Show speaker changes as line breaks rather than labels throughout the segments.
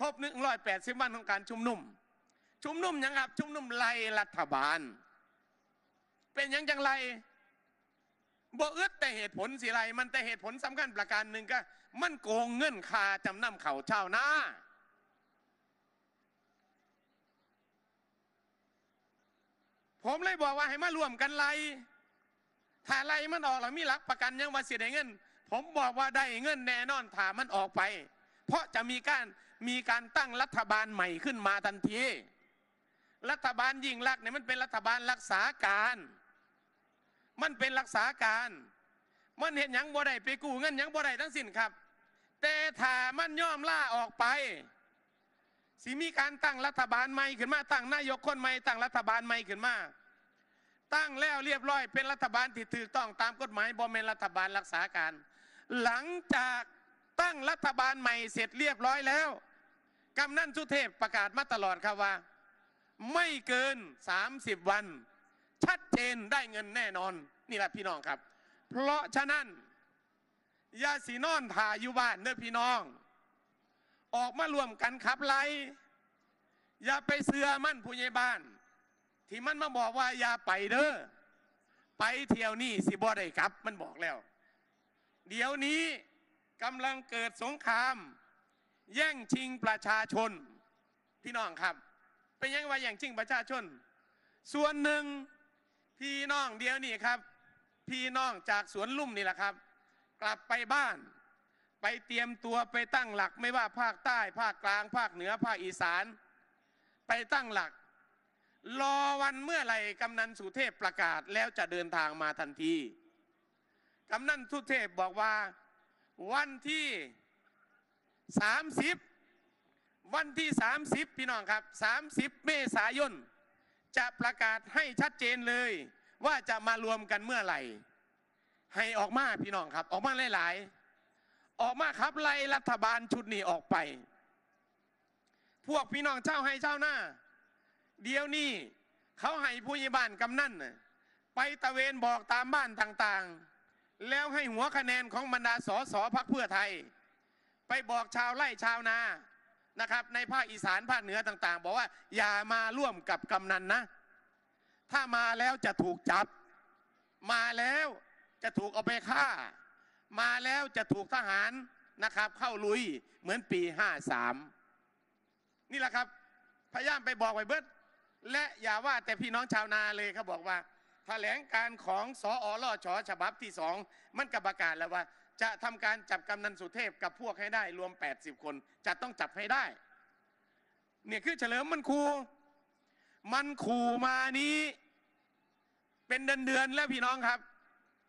ครบหนึ่งร้อยแปดสิบวันของการชุมนุม ชุมนุมยังครับ ชุมนุมไล่รัฐบาล เป็นยังจังไรบ่เอึดแต่เหตุผลสิไรมันแต่เหตุผลสำคัญประการหนึ่งก็ มันโกงเงินคาจำนำเขาเช่าน้าผมเลยบอกว่าให้มารวมกันไล่ถ้าไล่มันออกแล้วมีหลักประกันยังว่าเสียได้เงิน ผมบอกว่าได้เงินแน่นอนถ้ามันออกไป เพราะจะมีการ มีการตั้งรัฐบาลใหม่ขึ้นมาทันที รัฐบาลยิ่งรักษณ์เนี่ยมันเป็นรัฐบาลรักษาการ มันเป็นรักษาการ มันเห็นยังบ่ได้ไปกู้เงินยังบ่ได้ทั้งสิ้นครับ แต่ถ้ามันย่อมล่าออกไปสิมีการตั้งรัฐบาลใหม่ขึ้นมา ตั้งนายกคนใหม่ตั้งรัฐบาลใหม่ขึ้นมา ตั้งแล้วเรียบร้อย เป็นรัฐบาลที่ถูกต้องตามกฎหมายบ่แม่นรัฐบาลรักษาการ หลังจากตั้งรัฐบาลใหม่เสร็จเรียบร้อยแล้ว กำนันสุเทพประกาศมาตลอดครับว่า ไม่เกิน 30 วัน ชัดเจนได้เงินแน่นอน นี่แหละพี่น้องครับ เพราะฉะนั้นยาสีนอนถ่ายอยู่บ้านเด้อพี่น้อง ออกมารวมกันขับไล่อย่าไปเสือมั่นผู้ใหญ่บ้าน ที่มันมาบอกว่าอย่าไปเด้อไปเที่ยวนี่สิบ่ได้กลับ มันบอกแล้ว เดี๋ยวนี้กำลังเกิดสงคราม แย่งชิงประชาชน พี่น้องครับ เป็นยังไงว่าแย่งชิงประชาชน ส่วนหนึ่งพี่น้องเดียวนี่ครับ พี่น้องจากสวนลุ่มนี่แหละครับ กลับไปบ้าน ไปเตรียมตัวไปตั้งหลักไม่ว่าภาคใต้ ภาคกลาง ภาคเหนือภาคอีสาน ไปตั้งหลัก รอวันเมื่อไหร่กำนันสุเทพประกาศแล้วจะเดินทางมาทันทีกำนันสุเทพบอกว่าวันที่ 30วันที่30พี่น้องครับ30เมษายนจะประกาศให้ชัดเจนเลยว่าจะมารวมกันเมื่อไหร่ ให้ออกมาพี่น้องครับ ออกมาหลาย ๆ ออกมาครับไล่รัฐบาลชุดนี้ออกไป พวกพี่น้องเจ้าให้เจ้าหน้า เดี๋ยวนี้เขาให้ผู้ใหญ่บ้านกำนันน่ะไปตะเวนบอกตามบ้านต่างๆ แล้วให้หัวคะแนนของบรรดาสสพักเพื่อไทย ไปบอกชาวไร่ชาวนานะครับ ในภาคอีสานภาคเหนือต่าง ๆ บอกว่าอย่ามาร่วมกับกำนันนะ ถ้ามาแล้วจะถูกจับ มาแล้วจะถูกเอาไปฆ่า มาแล้วจะถูกทหารนะครับ เข้าลุยเหมือนปี53นี่แหละครับพยายามไปบอกไว้เบิดและอย่าว่าแต่พี่น้องชาวนาเลยเขาบอกว่าแถลงการของสออลอชอฉบับที่สองมันกับประกาศแล้วว่า จะทำการจับกำนันสุเทพกับพวกให้ได้ รวม 80 คน จะต้องจับให้ได้ เนี่ยคือเฉลิมมันคูมันขู่มานี้ เป็นเดือนเดือนแล้วพี่น้องครับ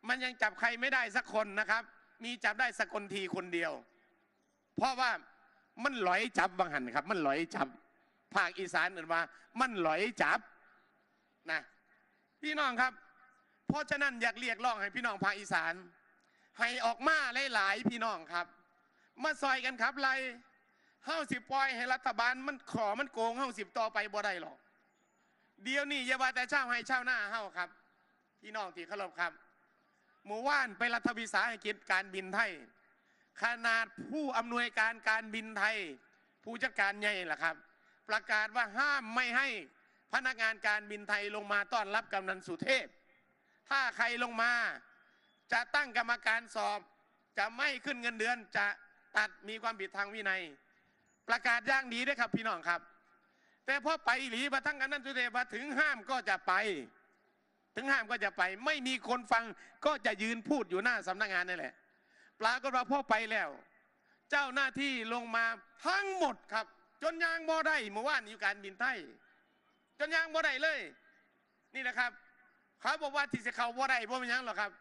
มันยังจับใครไม่ได้สักคนนะครับ มีจับได้สักคนทีคนเดียว เพราะว่ามันหลอยจับบางหันครับ มันหลอยจับภาคอีสานเอ่นว่ามันหลอยจับนะพี่น้องครับ เพราะฉะนั้นอยากเรียกร้องให้พี่น้องภาคอีสาน ให้ออกมาหลายๆพี่น้องครับ มาซอยกันครับไรเฮ้าสิปล่อยให้รัฐบาลมันขอมันโกงเฮ้าสิบต่อไปบ่ได้หรอก เดี๋ยวนี้อย่าว่าแต่เช่าให้เช่าหน้าเฮ้าครับ พี่น้องที่เคารพครับหมู่ว่านไปรัฐวิสาหกิจการบินไทย ขนาดผู้อำนวยการการบินไทย ผู้จัดการใหญ่ล่ะครับ ประกาศว่าห้ามไม่ให้พนักงานการบินไทยลงมาต้อนรับกำนันสุเทพ ถ้าใครลงมา จะตั้งกรรมการสอบ จะไม่ขึ้นเงินเดือนจะตัดมีความผิดทางวินัย ประกาศย่างดีด้วยครับพี่น้องครับ แต่พอไปหลีมาทั้งกำนันสุเทพมาถึงห้ามก็จะไป ถึงห้ามก็จะไป ไม่มีคนฟังก็จะยืนพูดอยู่หน้าสำนักงานนี่แหละปรากฏว่าพ่อไปแล้ว เจ้าหน้าที่ลงมาทั้งหมดครับ จนยางบ่ได้เมื่อวานอยู่การบินไทยจนยางบ่ได้เลย นี่นะครับเขาบอกว่าที่จะเขาบ่ได้เพราะมันยังหรอกครับ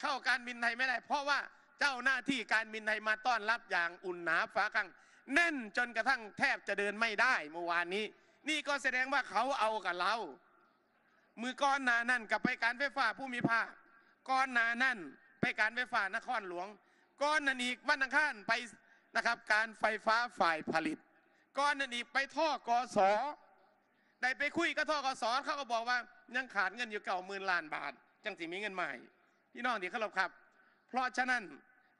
เข้าการบินไทยไม่ได้ เพราะว่าเจ้าหน้าที่การบินไทยมาต้อนรับอย่างอุ่นหนาฟ้าข้างแน่นจนกระทั่งแทบจะเดินไม่ได้เมื่อวานนี้ นี่ก็แสดงว่าเขาเอากับเรา มือก้อนหนานั่นกับไปการไฟฟ้าผู้มีภาคก้อนหนานั่นไปการไฟฟ้านครหลวง ก้อนนันอีกวันอังคารไปนะครับการไฟฟ้าฝ่ายผลิต ก้อนนันอีกไปท่อกสอได้ไปคุยกับท่อกสอเขาก็บอกว่ายังขาดเงินอยู่เก่าหมื่นล้านบาท จังสิมีเงินใหม่ พี่น้องที่เคารพครับ เพราะฉะนั้น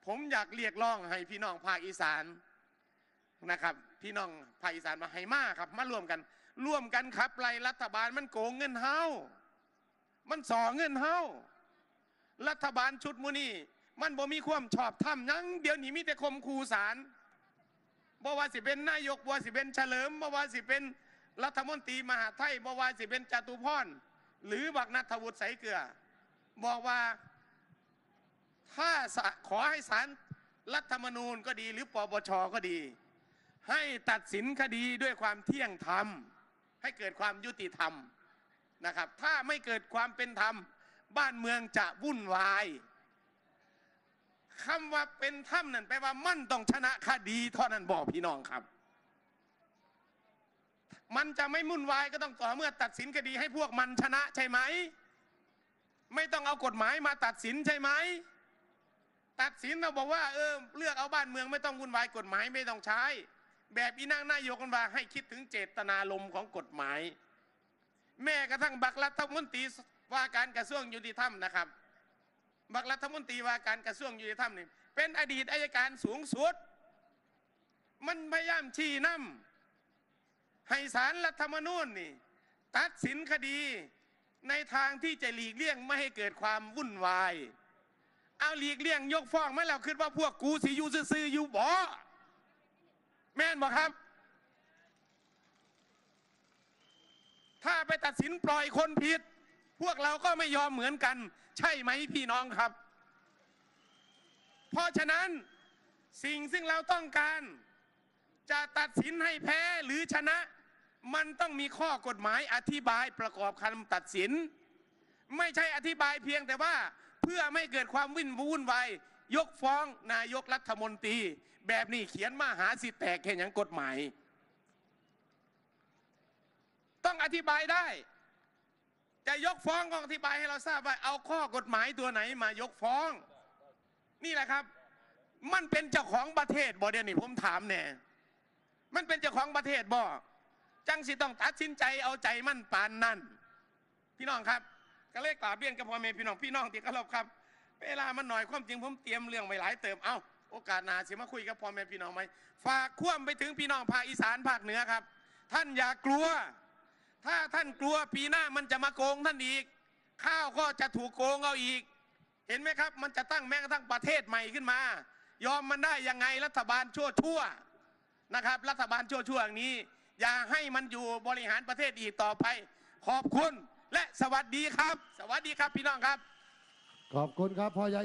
ผมอยากเรียกร้องให้พี่น้องภาคอีสานนะครับ พี่น้องภาคอีสานมาให้มาครับ มารวมกัน ร่วมกันครับไล่รัฐบาลมันโกงเงินเฮามันส่อเงินเฮารัฐบาลชุดมูนี่มันบ่มีความชอบธรรมยังเดี๋ยวนี้มีแต่คมคูสารบ่ว่าสิเป็นนายกบ่ว่าสิเป็นเฉลิมบ่ว่าสิเป็นรัฐมนตรีมหาไทยบ่ว่าสิเป็นจตุพรหรือบักนัทวุฒิใสเกลือ บอกว่า ถ้าขอให้ศาลรัฐธรรมนูญก็ดี หรือปปชก็ดี ให้ตัดสินคดีด้วยความเที่ยงธรรม ให้เกิดความยุติธรรมนะครับ ถ้าไม่เกิดความเป็นธรรม บ้านเมืองจะวุ่นวายคำว่าเป็นธรรมนั่นแปลว่ามั่นต้องชนะคดีเท่านั้นบอกพี่น้องครับ มันจะไม่วุ่นวายก็ต้องต่อเมื่อตัดสินคดีให้พวกมันชนะใช่ไหม ไม่ต้องเอากฎหมายมาตัดสินใช่ไหม ตัดสินเราบอกว่าเออเลือกเอาบ้านเมืองไม่ต้องวุ่นวายกฎหมายไม่ต้องใช้ แบบอีนั่งนายกกันว่าให้คิดถึงเจตนารมณ์ของกฎหมาย แม้กระทั่งบักรัฐมนตรีว่าการกระทรวงยุติธรรมนะครับ บักรัฐมนตรีว่าการกระทรวงยุติธรรมนี่เป็นอดีตอายการสูงสุด มันพยายามชี้นำให้สารรัฐธรรมนูญนี่ ตัดสินคดีในทางที่จะหลีกเลี่ยงไม่ให้เกิดความวุ่นวาย เอาหลีกเลี่ยงยกฟ้องไหมเราคิดว่าพวกกูสิอยู่ซื่อๆอยู่บ่แม่นบ่ครับ ถ้าไปตัดสินปล่อยคนผิด พวกเราก็ไม่ยอมเหมือนกัน ใช่ไหมพี่น้องครับ เพราะฉะนั้นสิ่งซึ่งเราต้องการ จะตัดสินให้แพ้หรือชนะ มันต้องมีข้อกฎหมายอธิบายประกอบคำตัดสิน ไม่ใช่อธิบายเพียงแต่ว่า พื่อไม่เกิดความวิ่นวุ่นวายยกฟ้องนายกรัฐมนตรี แบบนี้เขียนมาหาสิแตกแค่ยังกฎหมาย ต้องอธิบายได้ จะยกฟ้องก็อธิบายให้เราทราบว่าเอาข้อกฎหมายตัวไหนมายกฟ้อง นี่แหละครับ มันเป็นเจ้าของประเทศบ่เดี๋ยวนี้ผมถามแน่มันเป็นเจ้าของประเทศบ่จังสิต้องตัดสินใจเอาใจมั่นปานนั่นพี่น้องครับ ก็เลยกราบเรียนกับพ่อแม่พี่น้องพี่น้องที่เคารพครับ เวลามันหน่อยความจริงผมเตรียมเรื่องไว้หลายเติมเอ้าโอกาสหนาเสิมาคุยกับพ่อแม่พี่น้องไหมฝากคว่ำไปถึงพี่น้องภาคอีสานภาคเหนือครับ ท่านอย่ากลัว ถ้าท่านกลัวปีหน้ามันจะมาโกงท่านอีก ข้าวก็จะถูกโกงเอาอีก เห็นไหมครับ มันจะตั้งแม้กระทั่งประเทศใหม่ขึ้นมา ยอมมันได้ยังไงรัฐบาลชั่วชั่วนะครับ รัฐบาลชั่วชั่วอย่างนี้ อย่าให้มันอยู่บริหารประเทศอีกต่อไป ขอบคุณ และสวัสดีครับ สวัสดีครับพี่น้องครับ
ขอบคุณครับพ่อใหญ่